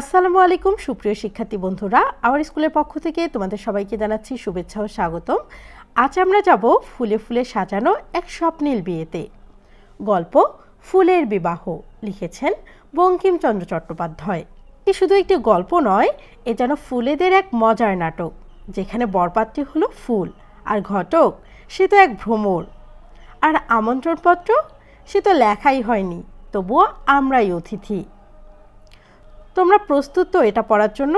আসসালামু আলাইকুম, সুপ্রিয় শিক্ষার্থী বন্ধুরা। আমার স্কুলের পক্ষ থেকে তোমাদের সবাইকে জানাচ্ছি শুভেচ্ছা ও স্বাগতম। আজ আমরা যাব ফুলে ফুলে সাজানো এক স্বপ্নীল বিয়েতে। গল্প ফুলের বিবাহ লিখেছেন বঙ্কিমচন্দ্র চট্টোপাধ্যায়। এ শুধু একটি গল্প নয়, এ যেন ফুলেদের এক মজার নাটক, যেখানে বরপাত্রী হলো ফুল আর ঘটক সে তো এক ভ্রমর। আর আমন্ত্রণপত্র সে তো লেখাই হয়নি, তবুও আমরাই অতিথি। তোমরা প্রস্তুত তো এটা পড়ার জন্য?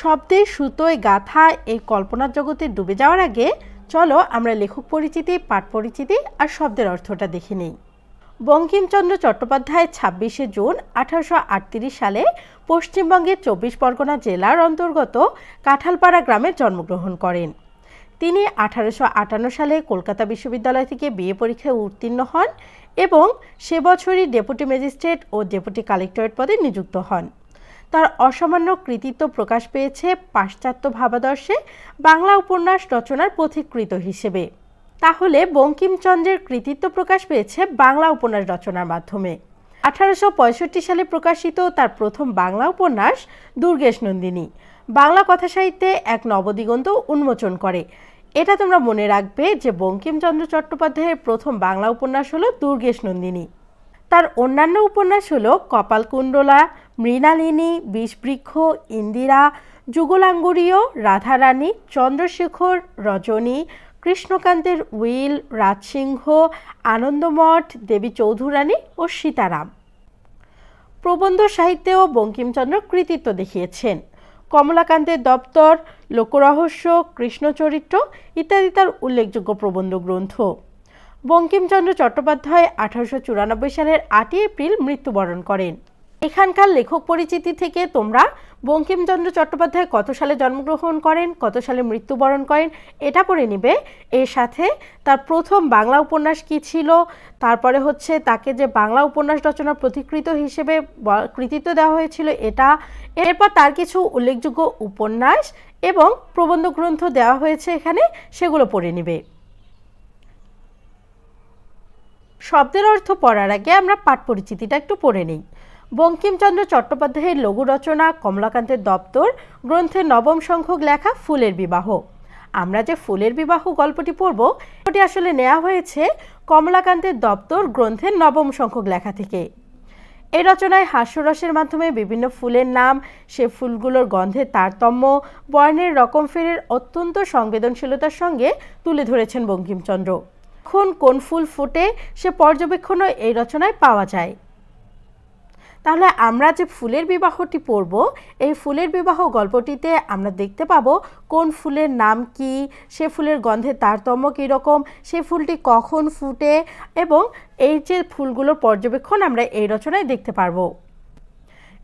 শব্দের সুতোয় গাথা এই কল্পনার জগতে ডুবে যাওয়ার আগে চলো আমরা লেখক পরিচিতি, পাঠ পরিচিতি আর শব্দের অর্থটা দেখে নিই। বঙ্কিমচন্দ্র চট্টোপাধ্যায় ছাব্বিশে জুন আঠারোশো আটত্রিশ সালে পশ্চিমবঙ্গের চব্বিশ পরগনা জেলার অন্তর্গত কাঁঠালপাড়া গ্রামে জন্মগ্রহণ করেন। তিনি আঠারোশো আটান্ন সালে কলকাতা বিশ্ববিদ্যালয় থেকে বিএ পরীক্ষায় উত্তীর্ণ হন এবং সে বছরই ডেপুটি ম্যাজিস্ট্রেট ও ডেপুটি কালেক্টরেট পদে নিযুক্ত হন। তার অসামান্য কৃতিত্ব প্রকাশ পেয়েছে পাশ্চাত্য ভাবাদর্শে বাংলা উপন্যাস রচনার পথিকৃত হিসেবে। তাহলে বঙ্কিমচন্দ্রের কৃতিত্ব প্রকাশ পেয়েছে বাংলা উপন্যাস রচনার মাধ্যমে। আঠারোশো পঁয়ষট্টি সালে প্রকাশিত তার প্রথম বাংলা উপন্যাস দুর্গেশ নন্দিনী। বাংলা কথা সাহিত্যে এক নবদিগন্ত উন্মোচন করে। এটা তোমরা মনে রাখবে যে বঙ্কিমচন্দ্র চট্টোপাধ্যায়ের প্রথম বাংলা উপন্যাস হলো দুর্গেশ নন্দিনী। তার অন্যান্য উপন্যাস হল কপালকুণ্ডলা মৃণালিনী, বিষবৃক্ষ, ইন্দিরা, যুগলাঙ্গুরীয়, রাধারানী, চন্দ্রশেখর, রজনী, কৃষ্ণকান্তের উইল, রাজসিংহ, আনন্দমঠ, দেবী চৌধুরানী ও সীতারাম। প্রবন্ধ সাহিত্যেও বঙ্কিমচন্দ্র কৃতিত্ব দেখিয়েছেন। কমলাকান্তের দপ্তর, লোকরহস্য, কৃষ্ণচরিত্র ইত্যাদি তার উল্লেখযোগ্য প্রবন্ধ গ্রন্থ। বঙ্কিমচন্দ্র চট্টোপাধ্যায় আঠারোশো চুরানব্বই সালের আটই এপ্রিল মৃত্যুবরণ করেন। এখানকার লেখক পরিচিতি থেকে তোমরা বঙ্কিমচন্দ্র চট্টোপাধ্যায় কত সালে জন্মগ্রহণ করেন, কত সালে মৃত্যুবরণ করেন, এটা পড়ে নিবে। এর সাথে তার প্রথম বাংলা উপন্যাস কী ছিল, তারপরে হচ্ছে তাকে যে বাংলা উপন্যাস রচনার প্রতিকৃত হিসেবে কৃতিত্ব দেওয়া হয়েছিল এটা। এরপর তার কিছু উল্লেখযোগ্য উপন্যাস এবং প্রবন্ধ গ্রন্থ দেওয়া হয়েছে এখানে, সেগুলো পড়ে নিবে। শব্দের অর্থ পড়ার আগে আমরা পাঠ পরিচিতিটা একটু পড়ে নিই। বঙ্কিমচন্দ্র চট্টোপাধ্যায়ের লঘু রচনা, কমলাকান্তের দপ্তর, গ্রন্থের নবম সংখ্যক লেখা, ফুলের বিবাহ। আমরা যে ফুলের বিবাহ গল্পটি পড়ব ওটি আসলে নেওয়া হয়েছে কমলাকান্তের দপ্তর, গ্রন্থের নবম সংখ্যক লেখা থেকে। এই রচনায় হাস্যরসের মাধ্যমে বিভিন্ন ফুলের নাম, সে ফুলগুলোর গন্ধের তারতম্য, বর্ণের রকম ফেরের অত্যন্ত সংবেদনশীলতার সঙ্গে তুলে ধরেছেন বঙ্কিমচন্দ্র। এখন কোন ফুল ফুটে, সে পর্যবেক্ষণও এই রচনায় পাওয়া যায়। তাহলে আমরা যে ফুলের বিবাহটি পড়ব, এই ফুলের বিবাহ গল্পটিতে আমরা দেখতে পাব কোন ফুলের নাম কি, সে ফুলের গন্ধের তারতম্য কীরকম, সে ফুলটি কখন ফুটে এবং এই যে ফুলগুলোর পর্যবেক্ষণ আমরা এই রচনায় দেখতে পারব।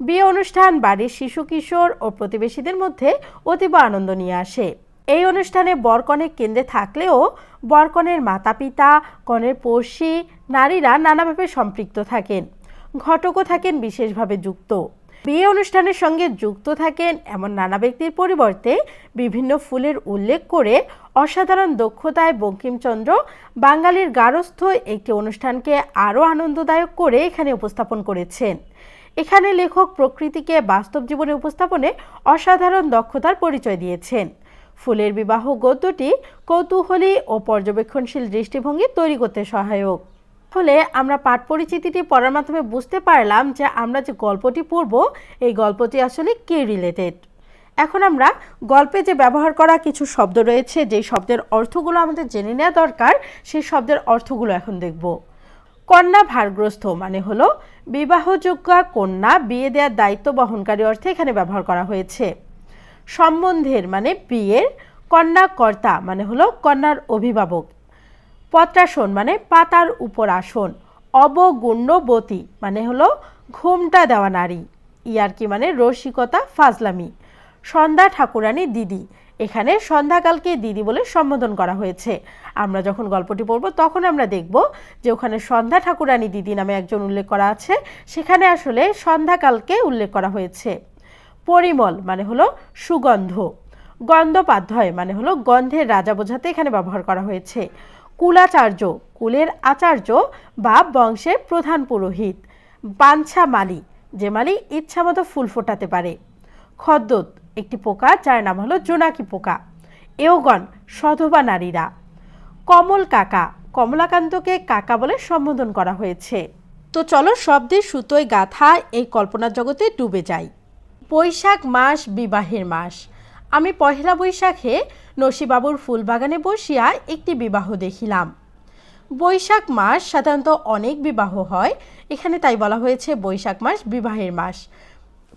বিয়ে অনুষ্ঠান বাড়ির শিশু কিশোর ও প্রতিবেশীদের মধ্যে অতীব আনন্দ নিয়ে আসে। এই অনুষ্ঠানে বরকনের কেন্দ্রে থাকলেও বরকনের মাতা পিতা কনের পড়শি, নারীরা নানাভাবে সম্পৃক্ত থাকেন। ঘটকও থাকেন, বিশেষভাবে যুক্ত। বিয়ে অনুষ্ঠানের সঙ্গে যুক্ত থাকেন এমন নানা ব্যক্তির পরিবর্তে বিভিন্ন ফুলের উল্লেখ করে অসাধারণ দক্ষতায় বঙ্কিমচন্দ্র বাঙালির গারস্থ একটি অনুষ্ঠানকে আরও আনন্দদায়ক করে এখানে উপস্থাপন করেছেন। এখানে লেখক প্রকৃতিকে বাস্তব জীবনে উপস্থাপনে অসাধারণ দক্ষতার পরিচয় দিয়েছেন। ফুলের বিবাহ গদ্যটি কৌতূহলী ও পর্যবেক্ষণশীল দৃষ্টিভঙ্গি তৈরি করতে সহায়ক। ফলে আমরা পাঠ পরিচিতিটি পড়ার মাধ্যমে বুঝতে পারলাম যে আমরা যে গল্পটি পড়ব, এই গল্পটি আসলে কে রিলেটেড এখন আমরা গল্পে যে ব্যবহার করা কিছু শব্দ রয়েছে যেই শব্দের অর্থগুলো আমাদের জেনে নেওয়া দরকার, সেই শব্দের অর্থগুলো এখন দেখব। কন্যা ভারগ্রস্ত মানে হলো বিবাহযোগ্য কন্যা বিয়ে দেওয়ার দায়িত্ব বহনকারী অর্থে এখানে ব্যবহার করা হয়েছে। সম্বন্ধের মানে বিয়ের, কন্যা কর্তা মানে হলো কন্যার অভিভাবক। পত্রাসন মানে পাতার উপর আসন। অবগুণ্যবতী মানে হলো ঘুমটা দেওয়া নারী। ইয়ারকি মানে রসিকতা, ফাজলামি। সন্ধ্যা ঠাকুরানী দিদি। এখানে সন্ধ্যাকালকে দিদি বলে সম্বোধন করা হয়েছে। আমরা যখন গল্পটি পড়ব, তখন আমরা দেখব যে ওখানে সন্ধ্যা ঠাকুরানী দিদি নামে একজন উল্লেখ করা আছে। সেখানে আসলে সন্ধ্যাকালকে উল্লেখ করা হয়েছে। পরিমল মানে হলো সুগন্ধ। গন্ধপাধ্যায় মানে হলো গন্ধের রাজা বোঝাতে এখানে ব্যবহার করা হয়েছে। কুলাচার্য, কুলের আচার্য বা বংশের প্রধান পুরোহিত। বাঞ্ছা মালি, যে মালি ইচ্ছামতো ফুল ফোটাতে পারে। খদ্দত একটি পোকা যার নাম হলো জোনাকি পোকা। এওগণ, সধবা নারীরা। কমল কাকা, কমলাকান্তকে কাকা বলে সম্বোধন করা হয়েছে। তো চলো শব্দের সুতোয় গাথা এই কল্পনার জগতে ডুবে যাই। বৈশাখ মাস বিবাহের মাস। আমি পহেলা বৈশাখে নসিবাবুর ফুলবাগানে বসিয়া একটি বিবাহ দেখিলাম। বৈশাখ মাস সাধারণত অনেক বিবাহ হয়, এখানে তাই বলা হয়েছে বৈশাখ মাস, বিবাহের মাস।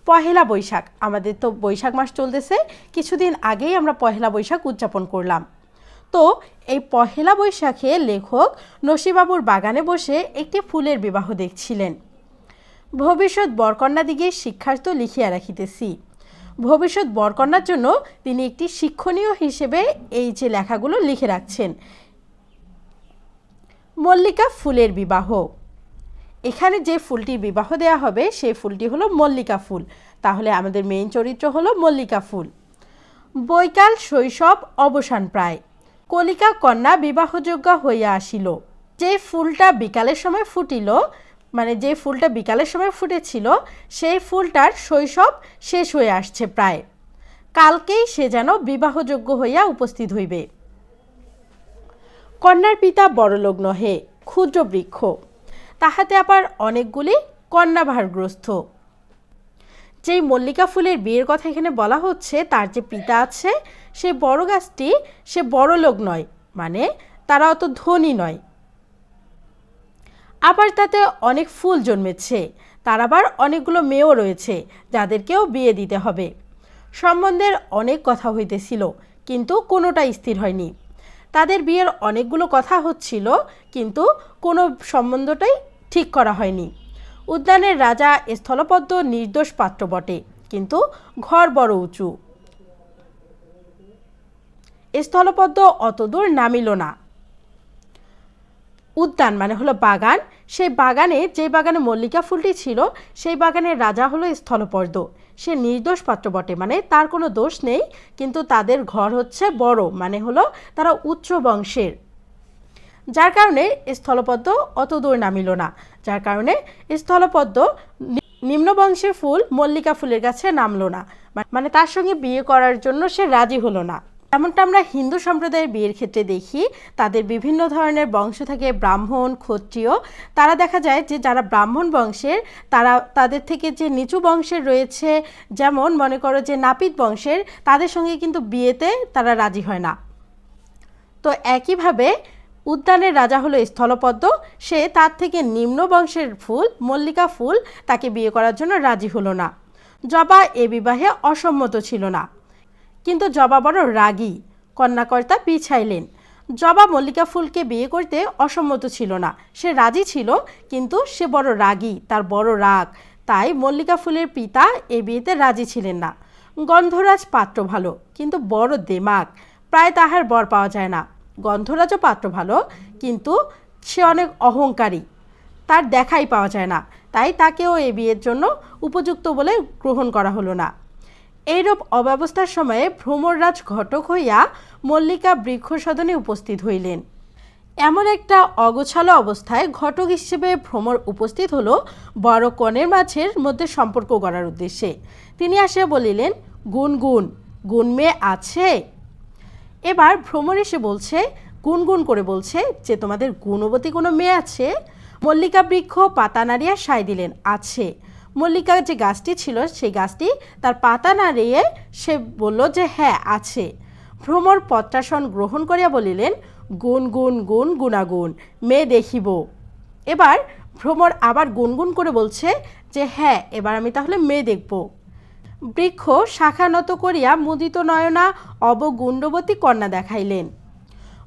পহেলা বৈশাখ, আমাদের তো বৈশাখ মাস চলতেছে, কিছুদিন আগেই আমরা পহেলা বৈশাখ উদযাপন করলাম। তো এই পহেলা বৈশাখে লেখক নসিবাবুর বাগানে বসে একটি ফুলের বিবাহ দেখছিলেন। ভবিষ্যৎ বরকন্যা দিকে শিক্ষার্থ লিখিয়া রাখিতেছি। ভবিষ্যৎ বরকন্যার জন্য তিনি একটি শিক্ষণীয় হিসেবে এই যে লেখাগুলো লিখে রাখছেন। মল্লিকা ফুলের বিবাহ। এখানে যে ফুলটির বিবাহ দেয়া হবে, সেই ফুলটি হলো মল্লিকা ফুল। তাহলে আমাদের মেইন চরিত্র হলো মল্লিকা ফুল। বৈকাল শৈশব অবসান প্রায়। কলিকা কন্যা বিবাহযোগ্য হইয়া আসিল। যে ফুলটা বিকালের সময় ফুটিল মানে যে ফুলটা বিকালের সময় ফুটেছিল, সেই ফুলটার শৈশব শেষ হয়ে আসছে প্রায়। কালকেই সে যেন বিবাহযোগ্য হইয়া উপস্থিত হইবে। কন্যার পিতা বড়লোক নহে ক্ষুদ্র বৃক্ষ। তাহাতে আবার অনেকগুলি কন্যাভারগ্রস্ত যেই মল্লিকা ফুলের বিয়ের কথা এখানে বলা হচ্ছে, তার যে পিতা আছে সেই বড় গাছটি সে বড় লোক নয় মানে তারা অত ধনী নয়। আবার তাতে অনেক ফুল জন্মেছে। তার আবার অনেকগুলো মেয়েও রয়েছে, যাদেরকেও বিয়ে দিতে হবে। সম্বন্ধের অনেক কথা হইতেছিল, কিন্তু কোনোটা স্থির হয়নি। তাদের বিয়ের অনেকগুলো কথা হচ্ছিল, কিন্তু কোনো সম্বন্ধটাই ঠিক করা হয়নি। উদ্যানের রাজা স্থলপদ্ম নির্দোষ পাত্র বটে, কিন্তু ঘর বড় উঁচু। স্থলপদ্ম অতদূর নামিল না। উদ্যান মানে হলো বাগান। সেই বাগানে, যে বাগানে মল্লিকা ফুলটি ছিল, সেই বাগানের রাজা হলো স্থলপর্দ। সে নির্দোষ পাত্র বটে মানে তার কোনো দোষ নেই, কিন্তু তাদের ঘর হচ্ছে বড় মানে হলো তারা উচ্চ বংশের। যার কারণে স্থলপদ্ম অত দূর নামিল না। যার কারণে স্থলপদ্ম নিম্ন বংশের ফুল মল্লিকা ফুলের কাছে নামলো না। মানে তার সঙ্গে বিয়ে করার জন্য সে রাজি হলো না। এমনটা আমরা হিন্দু সম্প্রদায়ের বিয়ের ক্ষেত্রে দেখি, তাদের বিভিন্ন ধরনের বংশ থাকে, ব্রাহ্মণ, ক্ষত্রিয়। তারা দেখা যায় যে যারা ব্রাহ্মণ বংশের, তারা তাদের থেকে যে নিচু বংশের রয়েছে, যেমন মনে করো যে নাপিত বংশের, তাদের সঙ্গে কিন্তু বিয়েতে তারা রাজি হয় না। তো একইভাবে উদ্যানের রাজা হলো স্থলপদ্ম। সে তার থেকে নিম্ন বংশের ফুল, মল্লিকা ফুল, তাকে বিয়ে করার জন্য রাজি হলো না। জবা এ বিবাহে অসম্মত ছিল না। কিন্তু জবা বড় রাগী। কন্যাকর্তা পিছাইলেন। জবা মল্লিকা ফুলকে বিয়ে করতে অসম্মত ছিল না। সে রাজি ছিল, কিন্তু সে বড় রাগী, তার বড় রাগ। তাই মল্লিকা ফুলের পিতা এ বিয়েতে রাজি ছিলেন না। গন্ধরাজ পাত্র ভালো, কিন্তু বড় দেমাগ প্রায় তাহার বর পাওয়া যায় না। গন্ধরাজও পাত্র ভালো, কিন্তু সে অনেক অহংকারী। তার দেখাই পাওয়া যায় না। তাই তাকেও এ বিয়ের জন্য উপযুক্ত বলে গ্রহণ করা হলো না। এইরূপ অব্যবস্থার সময়ে ভ্রমররাজ ঘটক হইয়া মল্লিকা বৃক্ষ সদনে উপস্থিত হইলেন। এমন একটা অগোছালো অবস্থায় ঘটক হিসেবে ভ্রমর উপস্থিত হলো বড় কনের মাঝের মধ্যে সম্পর্ক গড়ার উদ্দেশ্যে। তিনি আসিয়া বলিলেন, গুন গুন মেয়ে আছে? এবার ভ্রমর এসে বলছে গুনগুন করে বলছে যে, তোমাদের গুণবতী কোনো মেয়ে আছে? মল্লিকা বৃক্ষ পাতা নাড়িয়া সায় দিলেন, আছে। মল্লিকা যে গাছটি ছিল, সেই গাছটি তার পাতা না নাড়িয়ে সে বলল যে হ্যাঁ আছে। ভ্রমর পত্রাসন গ্রহণ করিয়া বলিলেন, গুণ গুণ গুণ, গুণাগুণ মেয়ে দেখিব। এবার ভ্রমর আবার গুনগুন করে বলছে যে হ্যাঁ এবার আমি তাহলে মেয়ে দেখব। বৃক্ষ শাখা নত করিয়া মুদিত নয়না অবগুণ্ডবতী কন্যা দেখাইলেন।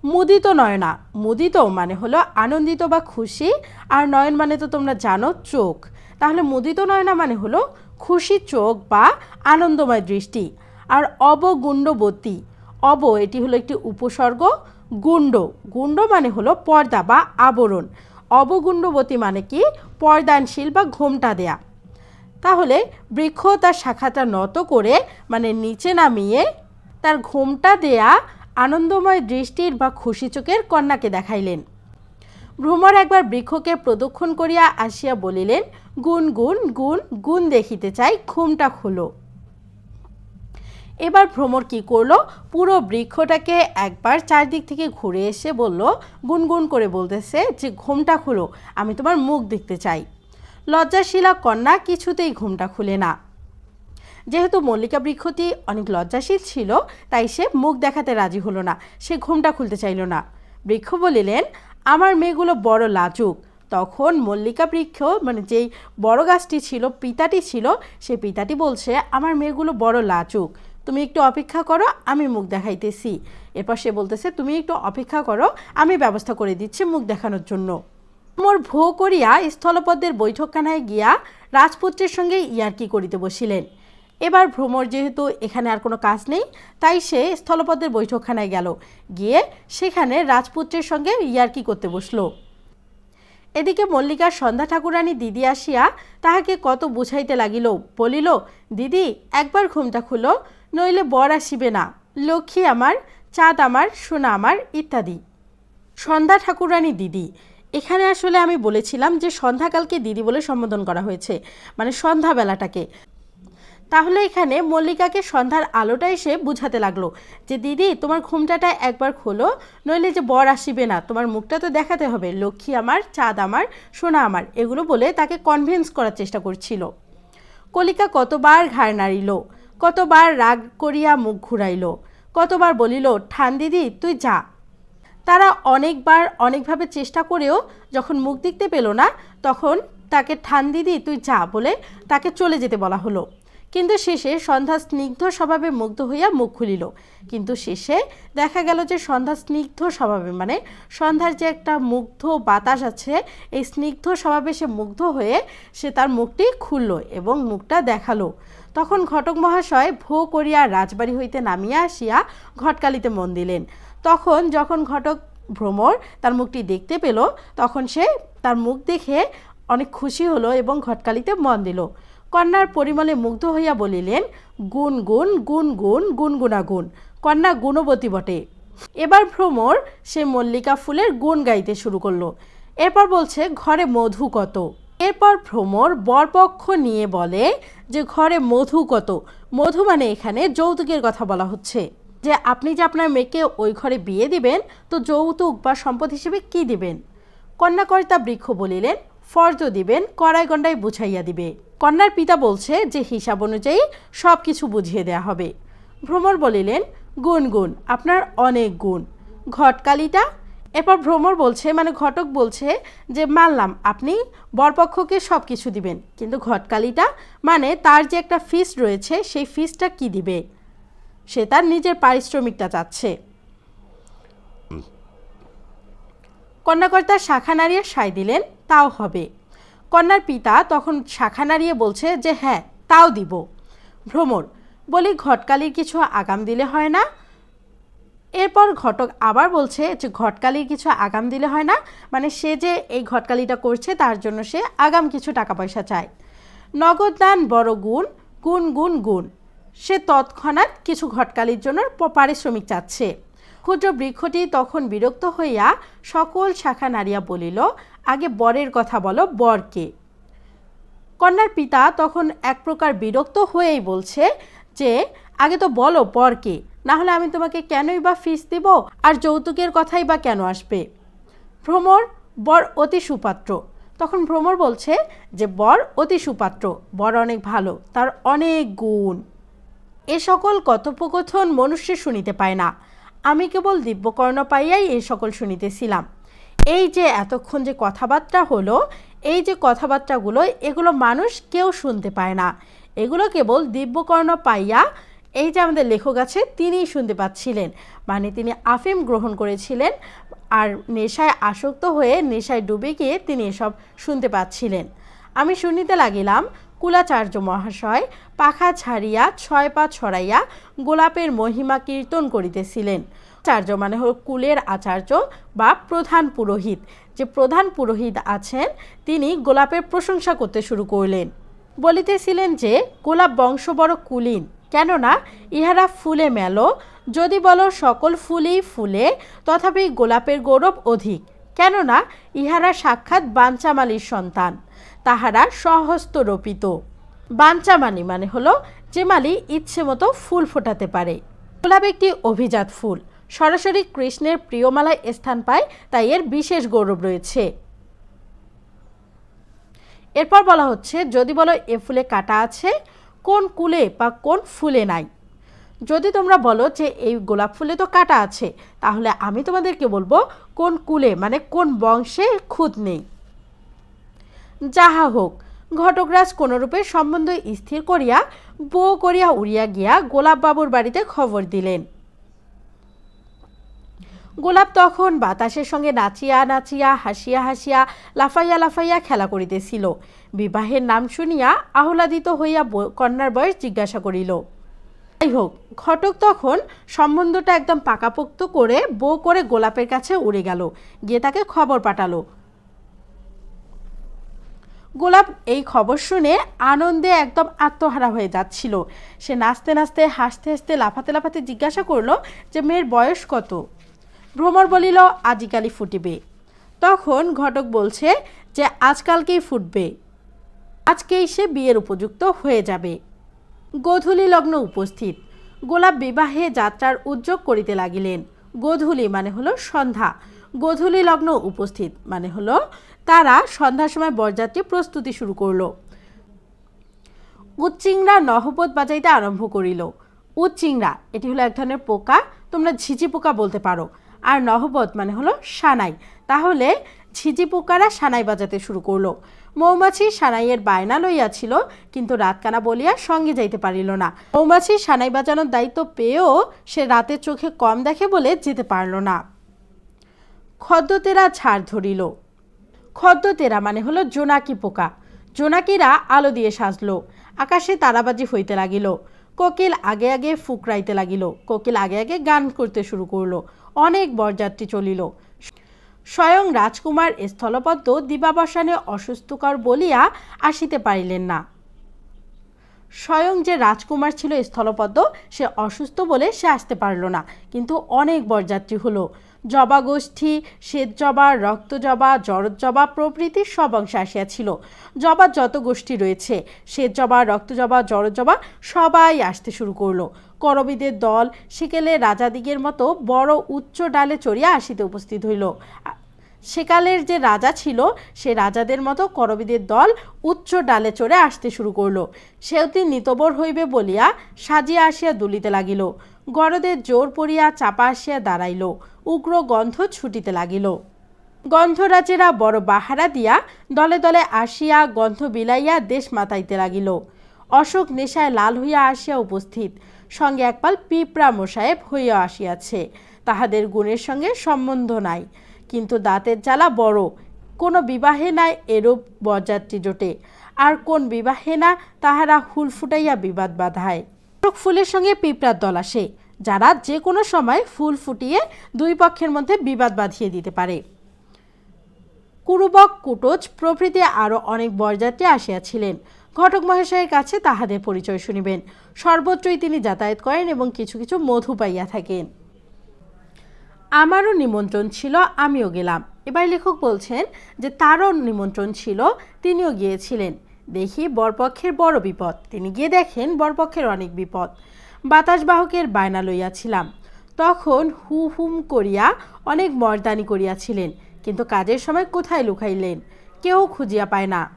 মুদিত নয়না, মুদিত মানে হলো আনন্দিত বা খুশি, আর নয়ন মানে তো তোমরা জানো, চোখ। তাহলে মুদিত নয়না মানে হলো খুশি চোখ বা আনন্দময় দৃষ্টি। আর অবগুণ্ডবতী অব এটি হলো একটি উপসর্গ, গুণ্ড। গুণ্ড মানে হলো পর্দা বা আবরণ। অবগুণ্ডবতী মানে কি? পর্দানশীল বা ঘোমটা দেয়া। তাহলে বৃক্ষ তার শাখাটা নত করে মানে নিচে নামিয়ে তার ঘোমটা দেয়া আনন্দময় দৃষ্টির বা খুশি চোখের কন্যাকে দেখাইলেন। ভ্রমর একবার বৃক্ষকে প্রদক্ষণ করিয়া আসিয়া বলিলেন গুণ গুণ গুণ গুণ দেখিতে চাই, ঘুমটা খুলো। এবার ভ্রমর কি করল? পুরো বৃক্ষটাকে একবার চারদিক থেকে ঘুরে এসে বলল গুনগুন করে বলতেছে যে, ঘুমটা খুলো, আমি তোমার মুখ দেখতে চাই। লজ্জাশীলা কন্যা কিছুতেই ঘুমটা খুলে না। যেহেতু মল্লিকা বৃক্ষটি অনেক লজ্জাশীল ছিল, তাই সে মুখ দেখাতে রাজি হলো না, সে ঘুমটা খুলতে চাইল না। বৃক্ষ বলিলেন আমার মেয়েগুলো বড় লাজুক। তখন মল্লিকা বৃক্ষ মানে যেই বড় গাছটি ছিল, পিতাটি ছিল সেই পিতাটি বলছে, আমার মেয়েগুলো বড় লাজুক। তুমি একটু অপেক্ষা করো, আমি মুখ দেখাইতেছি। এরপর সে বলতেছে, তুমি একটু অপেক্ষা করো, আমি ব্যবস্থা করে দিচ্ছি মুখ দেখানোর জন্য। মোর ভো করিয়া স্থলপদ্মের বৈঠকখানায় গিয়া রাজপুত্রের সঙ্গে ইয়ার্কি করিতে বসিলেন। এবার ভ্রমর যেহেতু এখানে আর কোনো কাজ নেই, তাই সে স্থলপদের বৈঠকখানায় গেল। গিয়ে সেখানে রাজপুত্রের সঙ্গে ইয়ার্কি করতে বসল। এদিকে মল্লিকার সন্ধ্যা ঠাকুরানী দিদি আসিয়া তাহাকে কত বুঝাইতে লাগিল। বলিল, দিদি, একবার ঘুমটা খুলো, নইলে বর আসিবে না। লক্ষ্মী আমার, চাঁদ আমার, সোনা আমার, ইত্যাদি। সন্ধ্যা ঠাকুরানী দিদি, এখানে আসলে আমি বলেছিলাম যে সন্ধ্যাকালকে দিদি বলে সম্বোধন করা হয়েছে মানে সন্ধ্যাবেলাটাকে। তাহলে এখানে মল্লিকাকে সন্ধ্যার আলোটা এসে বুঝাতে লাগল যে, দিদি, তোমার ঘুমটাটা একবার খোলো, নইলে যে বর আসিবে না। তোমার মুখটা তো দেখাতে হবে। লক্ষ্মী আমার, চাঁদ আমার, সোনা আমার। এগুলো বলে তাকে কনভিন্স করার চেষ্টা করছিল। কলিকা কতবার ঘাড় নাড়িল, কতবার রাগ করিয়া মুখ ঘুরাইল, কতবার বলিল, ঠান দিদি, তুই যা। তারা অনেকবার অনেকভাবে চেষ্টা করেও যখন মুখ দেখতে পেল না, তখন তাকে, ঠান দিদি, তুই যা, বলে তাকে চলে যেতে বলা হলো। কিন্তু শেষে সন্ধ্যা স্নিগ্ধ স্বভাবে মুগ্ধ হইয়া মুখ খুলিল। কিন্তু শেষে দেখা গেল যে সন্ধ্যা স্নিগ্ধ স্বভাবে মানে সন্ধ্যার যে একটা মুগ্ধ বাতাস আছে, এই স্নিগ্ধ স্বভাবে সে মুগ্ধ হয়ে সে তার মুখটি খুলল এবং মুখটা দেখাল। তখন ঘটক মহাশয় ভো করিয়া রাজবাড়ি হইতে নামিয়া আসিয়া ঘটকালিতে মন দিলেন। তখন যখন ঘটক ভ্রমর তার মুখটি দেখতে পেল, তখন সে তার মুখ দেখে অনেক খুশি হলো এবং ঘটকালিতে মন দিল। কন্যার পরিমলে মুগ্ধ হইয়া বলিলেন, গুণ গুণ গুণ গুণ, গুণগুণাগুণ, কন্যা গুণবতী বটে। এবার ভ্রমর সে মল্লিকা ফুলের গুণ গাইতে শুরু করল। এরপর বলছে, ঘরে মধু কত? এরপর ভ্রমর বরপক্ষ নিয়ে বলে যে, ঘরে মধু কত? মধু মানে এখানে যৌতুকের কথা বলা হচ্ছে। যে, আপনি যে আপনার মেয়েকে ওই ঘরে বিয়ে দিবেন, তো যৌতুক বা সম্পদ হিসেবে কি দিবেন? কন্যাকর্তা বৃক্ষ বলিলেন, ফর্জ দিবেন কড়াই গন্ডায় বুঝাইয়া দিবে। কন্যার পিতা বলছে যে হিসাব অনুযায়ী সব কিছু বুঝিয়ে দেয়া হবে। ভ্রমর বলিলেন, গুণ গুণ, আপনার অনেক গুণ। ঘটকালিটা? এরপর ভ্রমর বলছে মানে ঘটক বলছে যে, মানলাম, আপনি বরপক্ষকে সব কিছু দিবেন, কিন্তু ঘটকালিটা মানে তার যে একটা ফিস রয়েছে, সেই ফিসটা কি দিবে? সে তার নিজের পারিশ্রমিকটা চাচ্ছে। কন্যাকর্তা শাখা নাড়িয়ে সায় দিলেন, তাও হবে। কন্যার পিতা তখন শাখা নাড়িয়ে বলছে যে হ্যাঁ তাও দিব। ভ্রমর, বলি, ঘটকালির কিছু আগাম দিলে হয় না? এরপর ঘটক আবার বলছে যে, ঘটকালির কিছু আগাম দিলে হয় না? মানে সে যে এই ঘটকালিটা করছে, তার জন্য সে আগাম কিছু টাকা পয়সা চায়। নগদ দান, বড় গুণ গুণ গুণ গুণ। সে তৎক্ষণাৎ কিছু ঘটকালির জন্য পারিশ্রমিক চাচ্ছে। ক্ষুদ্র বৃক্ষটি তখন বিরক্ত হইয়া সকল শাখা নাড়িয়া বলিল, আগে বরের কথা বলো, বরকে। কন্যার পিতা তখন এক প্রকার বিরক্ত হয়েই বলছে যে, আগে তো বলো বরকে না হলে আমি তোমাকে কেনই বা ফিস দেব, আর যৌতুকের কথাই বা কেন আসবে? ভ্রমর, বর অতি সুপাত্র। তখন ভ্রমর বলছে যে, বর অতি সুপাত্র, বর অনেক ভালো, তার অনেক গুণ। এ সকল কথোপকথন মনুষ্য শুনিতে পায় না। আমি কেবল দিব্যকর্ণ পাইয়াই এ সকল শুনিতেছিলাম। এই যে এতক্ষণ যে কথাবার্তা হলো, এই যে কথাবার্তাগুলো, এগুলো মানুষ কেউ শুনতে পায় না। এগুলো কেবল দিব্যকর্ণ পাইয়া, এই যে আমাদের লেখক আছে, তিনিই শুনতে পাচ্ছিলেন। মানে তিনি আফিম গ্রহণ করেছিলেন আর নেশায় আসক্ত হয়ে নেশায় ডুবে গিয়ে তিনি এসব শুনতে পাচ্ছিলেন। আমি শুনিতে লাগিলাম কুলাচার্য মহাশয় পাখা ছাড়িয়া ছয় পা ছড়াইয়া গোলাপের মহিমা কীর্তন করিতেছিলেন। আচার্য মানে হল কুলের আচার্য বা প্রধান পুরোহিত। যে প্রধান পুরোহিত আছেন, তিনি গোলাপের প্রশংসা করতে শুরু করলেন। বলিতেছিলেন যে, গোলাপ বংশ বড় কুলীন, কেননা ইহারা ফুলে মেলো, যদি বলো সকল ফুলেই ফুলে, তথাপি গোলাপের গৌরব অধিক। কেননা ইহারা সাক্ষাৎ বাঞ্চামালির সন্তান, তাহারা সহস্ত রোপিত। বাঞ্চামালি মানে হলো যে মালি ইচ্ছে মতো ফুল ফোটাতে পারে। গোলাপ একটি অভিজাত ফুল, সরাসরি কৃষ্ণের প্রিয়মালায় স্থান পায়, তাই এর বিশেষ গৌরব রয়েছে। এরপর বলা হচ্ছে, যদি বলো এ ফুলে কাটা আছে, কোন কুলে বা কোন ফুলে নাই। যদি তোমরা বলো যে এই গোলাপ ফুলে তো কাটা আছে, তাহলে আমি তোমাদেরকে বলব কোন কুলে মানে কোন বংশে খুদ নেই। যাহা হোক, ঘটকরাজ কোনরূপে সম্বন্ধ স্থির করিয়া, বউ করিয়া উড়িয়া গিয়া গোলাপবাবুর বাড়িতে খবর দিলেন। গোলাপ তখন বাতাসের সঙ্গে নাচিয়া নাচিয়া, হাসিয়া হাসিয়া, লাফাইয়া লাফাইয়া খেলা করিতেছিল। বিবাহের নাম শুনিয়া আহ্লাদিত হইয়া ব- কন্যার বয়স জিজ্ঞাসা করিল যাই হোক, ঘটক তখন সম্বন্ধটা একদম পাকাপোক্ত করে বউ করে গোলাপের কাছে উড়ে গেল, গিয়ে তাকে খবর পাঠালো। গোলাপ এই খবর শুনে আনন্দে একদম আত্মহারা হয়ে যাচ্ছিল। সে নাচতে নাচতে, হাসতে হাসতে, লাফাতে লাফাতে জিজ্ঞাসা করল যে, মেয়ের বয়স কত? ভ্রমর বলিল আজিকালি ফুটিবে। তখন ঘটক বলছে যে, আজকালকেই ফুটবে। আজকেই সে বিয়ের উপযুক্ত হয়ে যাবে। গোধূলি লগ্ন উপস্থিত। গোলাপ বিবাহে যাত্রার উদ্যোগ করিতে লাগিলেন। গোধূলি মানে হলো সন্ধ্যা। গোধূলি লগ্ন উপস্থিত মানে হলো তারা সন্ধ্যার সময় বরযাত্রী প্রস্তুতি শুরু করল। উচ্চিংড়া নহবত বাজাইতে আরম্ভ করিল। উচ্চিংড়া, এটি হলো এক ধরনের পোকা, তোমরা ঝিঝি পোকা বলতে পারো। আর নহবত মানে হলো সানাই। তাহলে ঝিঝি পোকারা সানাই বাজাতে শুরু করল। মৌমাছি সানাইয়ের বায়না লইয়াছিল, কিন্তু রাতকানা বলিয়া সঙ্গে যাইতে পারিল না। মৌমাছি সানাই বাজানোর দায়িত্ব পেয়েও সে রাতের চোখে কম দেখে বলে যেতে পারল না। খদ্দতেরা ঝাড় ধরিল। খদ্দতেরা মানে হলো জোনাকি পোকা। জোনাকিরা আলো দিয়ে সাজলো। আকাশে তারাবাজি হইতে লাগিল। কোকিল আগে আগে ফুকরাইতে লাগিল। কোকিল আগে আগে গান করতে শুরু করল। অনেক বরযাত্রী চলিল। স্বয়ং রাজকুমার স্থলপদ্ম দিবাবসানে অসুস্থকর বলিয়া আসিতে পারিলেন না। স্বয়ং যে রাজকুমার ছিল স্থলপদ্ম, সে অসুস্থ বলে সে আসতে পারল না। কিন্তু অনেক বরযাত্রী হলো। জবা গোষ্ঠী, শ্বেত জবা, রক্ত জবা, জরদ জবা প্রভৃতি সব অংশে আসিয়াছিল জবা যত গোষ্ঠী রয়েছে, শ্বেত জবা, রক্ত জবা, জরদ জবা সবাই আসতে শুরু করল। করবীদের দল, সেকেলে রাজাদিগের মতো বড় উচ্চ ডালে চড়িয়া আসিতে উপস্থিত হইল। সেকালের যে রাজা ছিল, সে রাজাদের মতো করবীদের দল উচ্চ ডালে চড়ে আসতে শুরু করল। সেওতি নিতবর হইবে বলিয়া সাজিয়া আসিয়া দুলিতে লাগিল। গরদের জোর পড়িয়া চাপা আসিয়া দাঁড়াইল। উগ্র গন্ধ ছুটিতে লাগিল। গন্ধরাজেরা বড় বাহারা দিয়া দলে দলে আসিয়া গন্ধ বিলাইয়া দেশ মাতাইতে লাগিল। অশোক নেশায় লাল হইয়া আসিয়া উপস্থিত। সঙ্গে একপাল পিঁপড়া মোসাহেব হইয়া আসিয়াছে। তাহাদের গুণের সঙ্গে সম্বন্ধ নাই। কিন্তু দাঁতের জ্বালা বড়। কোনো বিবাহে নাই এরূপ বরযাত্রী জোটে। আর কোন বিবাহে না, তাহারা হুল ফুটাইয়া বিবাদ বাঁধায়। ফুলের সঙ্গে পিঁপড়ার দল আসে, যারা যে কোনো সময় ফুল ফুটিয়ে দুই পক্ষের মধ্যে বিবাদ বাঁধিয়ে দিতে পারে। কুরুবক, কুটোজ প্রভৃতি আরও অনেক বরযাত্রী আসিয়াছিলেন। ঘটক মহাশয়ের কাছে তাহাদের পরিচয় শুনিবেন। সর্বত্রই তিনি যাতায়াত করেন এবং কিছু কিছু মধু পাইয়া থাকেন। আমারও নিমন্ত্রণ ছিল, আমিও গেলাম। এবার লেখক বলছেন যে তারও নিমন্ত্রণ ছিল, তিনিও গিয়েছিলেন। দেখি বরপক্ষের বড় বিপদ। তিনি গিয়ে দেখেন বরপক্ষের অনেক বিপদ। বাতাসবাহকের বায়না লইয়াছিলাম। তখন হু হুম করিয়া অনেক মর্দানি করিয়াছিলেন, কিন্তু কাজের সময় কোথায় লুকাইলেন? কেউ খুঁজিয়া পায় না।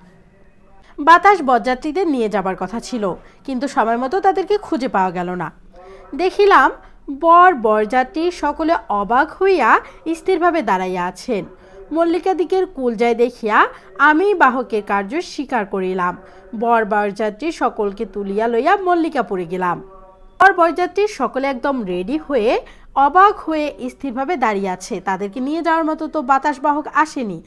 বাতাস বরযাত্রীদের নিয়ে যাবার কথা ছিল, কিন্তু সময় মতো তাদেরকে খুঁজে পাওয়া গেল না। দেখিলাম বর বরযাত্রী সকলে অবাক হইয়া স্থিরভাবে দাঁড়াইয়া আছেন। মল্লিকা দিকের কুলজায় দেখিয়া আমি বাহকের কার্য স্বীকার করিলাম। বর বরযাত্রী সকলকে তুলিয়া লইয়া মল্লিকাপুরে গেলাম। বর বরযাত্রী সকলে একদম রেডি হয়ে অবাক হয়ে স্থিরভাবে দাঁড়িয়ে আছে। তাদেরকে নিয়ে যাওয়ার মতো তো বাতাস বাহক আসেনি।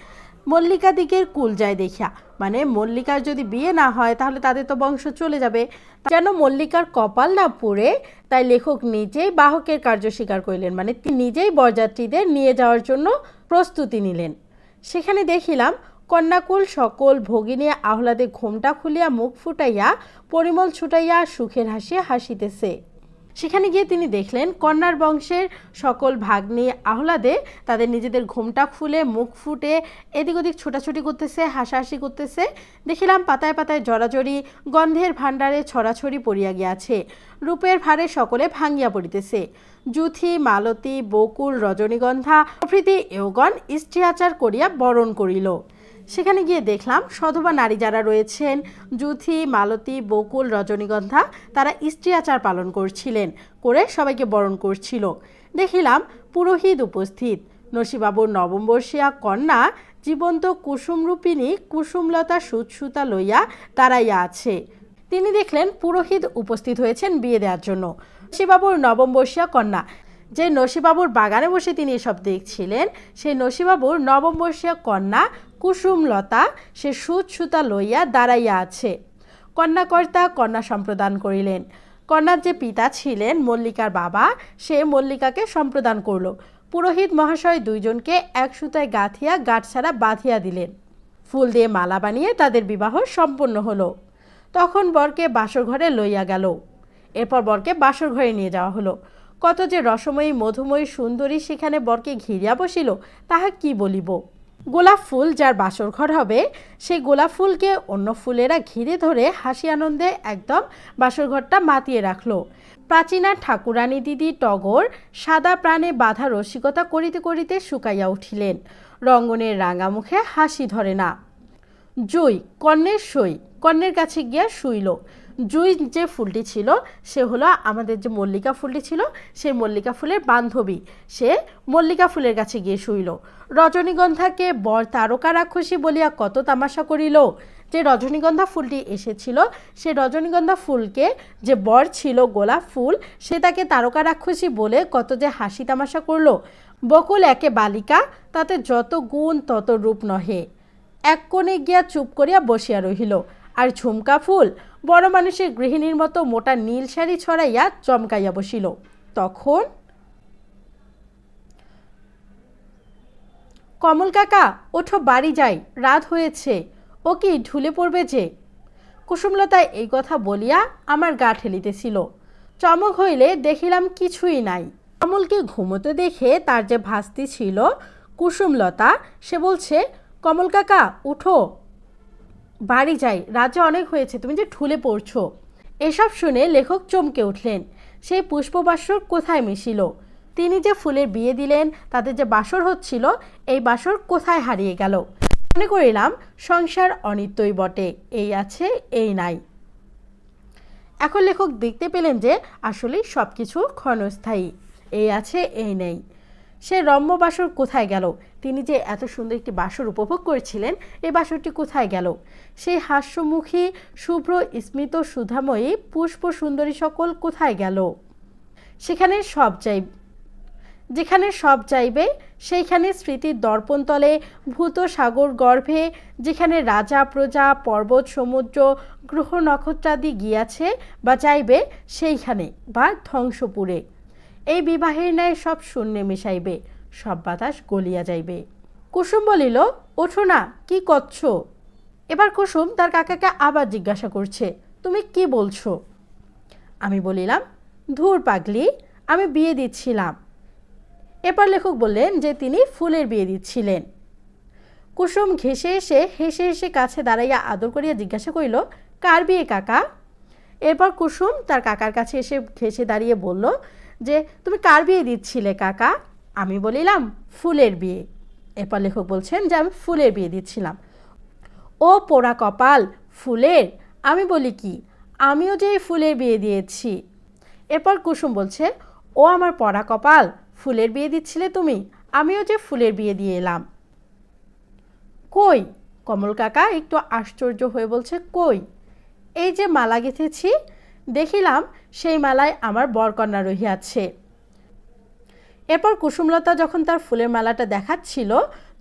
মল্লিকা দিকের কুল যায় দেখিয়া মানে মল্লিকার যদি বিয়ে না হয়, তাহলে তাদের তো বংশ চলে যাবে। যেন মল্লিকার কপাল না পুড়ে, তাই লেখক নিজেই বাহকের কার্য স্বীকার করিলেন। মানে তিনি নিজেই বরযাত্রীদের নিয়ে যাওয়ার জন্য প্রস্তুতি নিলেন। সেখানে দেখিলাম, কন্যাকুল সকল ভগিনী আহ্লাদে ঘোমটা খুলিয়া মুখ ফুটাইয়া, পরিমল ছুটাইয়া সুখের হাসি হাসিতেছে। সেখানে গিয়ে তিনি দেখলেন কন্যার বংশের সকল ভাগ্নি আহ্লাদে তাদের নিজেদের ঘুমটা ফুলে মুখ ফুটে, এদিক ওদিক ছোটাছুটি করতেছে, হাসাহাসি করতেছে। দেখিলাম পাতায় পাতায় জড়াজড়ি গন্ধের ভাণ্ডারে ছড়াছড়ি পড়িয়া গিয়াছে। রূপের ভারে সকলে ভাঙ্গিয়া পড়িতেছে। জুথি মালতী, বকুল, রজনীগন্ধা প্রভৃতি এওগণ ইষ্টিয়াচার করিয়া বরণ করিল। সেখানে গিয়ে দেখলাম সধবা নারী যারা রয়েছেন জুথি মালতী, বকুল, রজনীগন্ধা, তারা স্ত্রী আচার পালন করছিলেন, করে সবাইকে বরণ করছিল। দেখিলাম পুরোহিত উপস্থিত। নসিবাবুর নবম বর্ষিয়া কন্যা, জীবন্ত কুসুমরূপিণী কুসুমলতা সুতসুতা লইয়া দাঁড়াইয়া আছে। তিনি দেখলেন পুরোহিত উপস্থিত হয়েছেন বিয়ে দেওয়ার জন্য। নসিবাবুর নবম বর্ষিয়া কন্যা, যে নসিবাবুর বাগানে বসে তিনি এসব দেখছিলেন, সেই নসিবাবুর নবমবর্ষীয় কন্যা কুসুমলতা সে সুত সুতা লইয়া দাঁড়াইয়া আছে। কন্যাকর্তা কন্যা সম্প্রদান করিলেন। কন্যার যে পিতা ছিলেন মল্লিকার বাবা, সে মল্লিকাকে সম্প্রদান করল। পুরোহিত মহাশয় দুইজনকে এক সুতায় গাঁথিয়া গাঁটছাড়া বাঁধিয়া দিলেন। ফুল দিয়ে মালা বানিয়ে তাদের বিবাহ সম্পন্ন হলো। তখন বরকে বাসর ঘরে লইয়া গেল। এরপর বরকে বাসর ঘরে নিয়ে যাওয়া হলো। কত যে রসময়ী, মধুময়ী, সুন্দরী সেখানে বরকে ঘিরিয়া বসিল, তাহা কি বলিব? গোলাপ ফুল যার বাসর ঘর হবে, সেই গোলাপ ফুলকে অন্য ফুলেরা ঘিরে ধরে হাসি আনন্দে একদম বাসর ঘরটা মাতিয়ে রাখল। প্রাচীনা ঠাকুরানী দিদি টগর সাদা প্রাণে বাধা রসিকতা করিতে করিতে শুকাইয়া উঠিলেন। রঙ্গনের রাঙা মুখে হাসি ধরে না। জুই, কর্ণের সই, কর্ণের কাছে গিয়া শুইল। জুই যে ফুলটি ছিল, সে হলো আমাদের যে মল্লিকা ফুলটি ছিল, সেই মল্লিকা ফুলের বান্ধবী। সে মল্লিকা ফুলের কাছে গিয়ে শুইল। রজনীগন্ধাকে বর তারকা রাক্ষসী বলিয়া কত তামাশা করিল। যে রজনীগন্ধা ফুলটি এসেছিল, সে রজনীগন্ধা ফুলকে যে বর ছিল, গোলাপ ফুল, সে তাকে তারকা রাক্ষসী বলে কত যে হাসি তামাশা করল। বকুল একে বালিকা, তাতে যত গুণ তত রূপ নহে। এক কোণে গিয়া চুপ করিয়া বসিয়া রহিল। আর ঝুমকা ফুল, বড় মানুষের গৃহিণীর মতো মোটা নীল শাড়ি ছড়াইয়া চমকাইয়া বসিল। তখন কমল কাকা, ওঠো, বাড়ি যাই, রাত হয়েছে, ও কি ঢুলে পড়বে যে? কুসুমলতা এই কথা বলিয়া আমার গা ঠেলিতেছিল। চমক হইলে দেখিলাম কিছুই নাই। কমলকে ঘুমোতে দেখে তার যে ভাস্তি ছিল কুসুমলতা, সে বলছে, কমল কাকা, উঠো। বাড়ি যাই রাজা অনেক হয়েছে, তুমি যে ঠুলে পড়ছো। এসব শুনে লেখক চমকে উঠলেন। সেই পুষ্পবাসর কোথায় মিশিল? তিনি যে ফুলের বিয়ে দিলেন তাদের যে বাসর হচ্ছিল, এই বাসর কোথায় হারিয়ে গেল? মনে করিলাম, সংসার অনিত্যই বটে, এই আছে, এই নাই। এখন লেখক দেখতে পেলেন যে, আসলেই সব কিছু ক্ষণস্থায়ী, এই আছে, এই নেই। সে রম্য বাসর কোথায় গেল? তিনি যে এত সুন্দর একটি বাসর উপভোগ করেছিলেন এই বাসরটি কোথায় গেল? সেই হাস্যমুখী, শুভ্র, স্মিত, সুধাময়ী, পুষ্প সুন্দরী সকল কোথায় গেল? সেখানে সব চাই যেখানে সব চাইবে, সেইখানে স্মৃতির দর্পণতলে ভূত সাগর গর্ভে, যেখানে রাজা, প্রজা, পর্বত, সমুদ্র, গ্রহ নক্ষত্রাদি গিয়াছে বা চাইবে, সেইখানে বা ধ্বংসপুরে। এই বিবাহের ন্যায় সব শূন্যে মিশাইবে, সব বাতাস গলিয়া যাইবে। কুসুম বলিল, ওঠো না, কি করছ? এবার কুসুম তার কাকাকে আবার জিজ্ঞাসা করছে, তুমি কি বলছো? আমি বলিলাম, ধুর পাগলি, আমি বিয়ে দিচ্ছিলাম। এরপর লেখক বললেন যে তিনি ফুলের বিয়ে দিচ্ছিলেন। কুসুম ঘেসে এসে, হেসে হেসে কাছে দাঁড়াইয়া আদর করিয়া জিজ্ঞাসা করিল, কার বিয়ে কাকা? এরপর কুসুম তার কাকার কাছে এসে ঘেসে দাঁড়িয়ে বলল যে, তুমি কার বিয়ে দিচ্ছিলে, কাকা? আমি বলিলাম, ফুলের বিয়ে। এরপর লেখক বলছেন যে, আমি ফুলের বিয়ে দিচ্ছিলাম। ও পোড়া কপাল, ফুলের? আমি বলি, কি? আমিও যে ফুলের বিয়ে দিয়েছি। এরপর কুসুম বলছে, ও আমার পড়া কপাল, ফুলের বিয়ে দিচ্ছিলে তুমি? আমিও যে ফুলের বিয়ে দিয়ে এলাম। কই? কমল কাকা একটু আশ্চর্য হয়ে বলছে, কই? এই যে মালা গেঁথেছি দেখিলাম সেই মালায় আমার বরকন্যা রহিয়াছে। এরপর কুসুমলতা যখন তার ফুলের মালাটা দেখাচ্ছিল,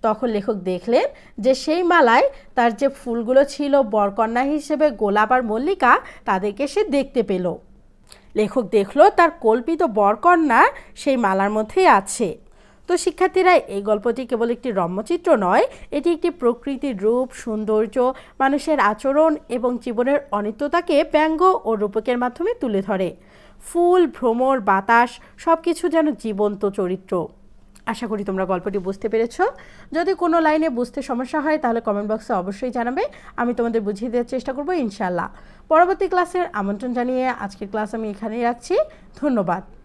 তখন লেখক দেখলেন যে সেই মালায় তার যে ফুলগুলো ছিল বরকন্যা হিসেবে গোলাপ আর মল্লিকা, তাদেরকে সে দেখতে পেল। লেখক দেখল তার কল্পিত বরকন্যা সেই মালার মধ্যেই আছে। তো শিক্ষার্থীরা, এই গল্পটি কেবল একটি রম্যচিত্র নয়, এটি একটি প্রকৃতির রূপ, সৌন্দর্য, মানুষের আচরণ এবং জীবনের অনিত্যতাকে ব্যঙ্গ ও রূপকের মাধ্যমে তুলে ধরে। ফুল, ভ্রমর, বাতাস সব কিছু যেন জীবন্ত চরিত্র। আশা করি তোমরা গল্পটি বুঝতে পেরেছ। যদি কোনো লাইনে বুঝতে সমস্যা হয়, তাহলে কমেন্ট বক্সে অবশ্যই জানাবে। আমি তোমাদের বুঝিয়ে দেওয়ার চেষ্টা করব ইনশাল্লাহ পরবর্তী ক্লাসের আমন্ত্রণ জানিয়ে আজকের ক্লাস আমি এখানেই রাখছি। ধন্যবাদ।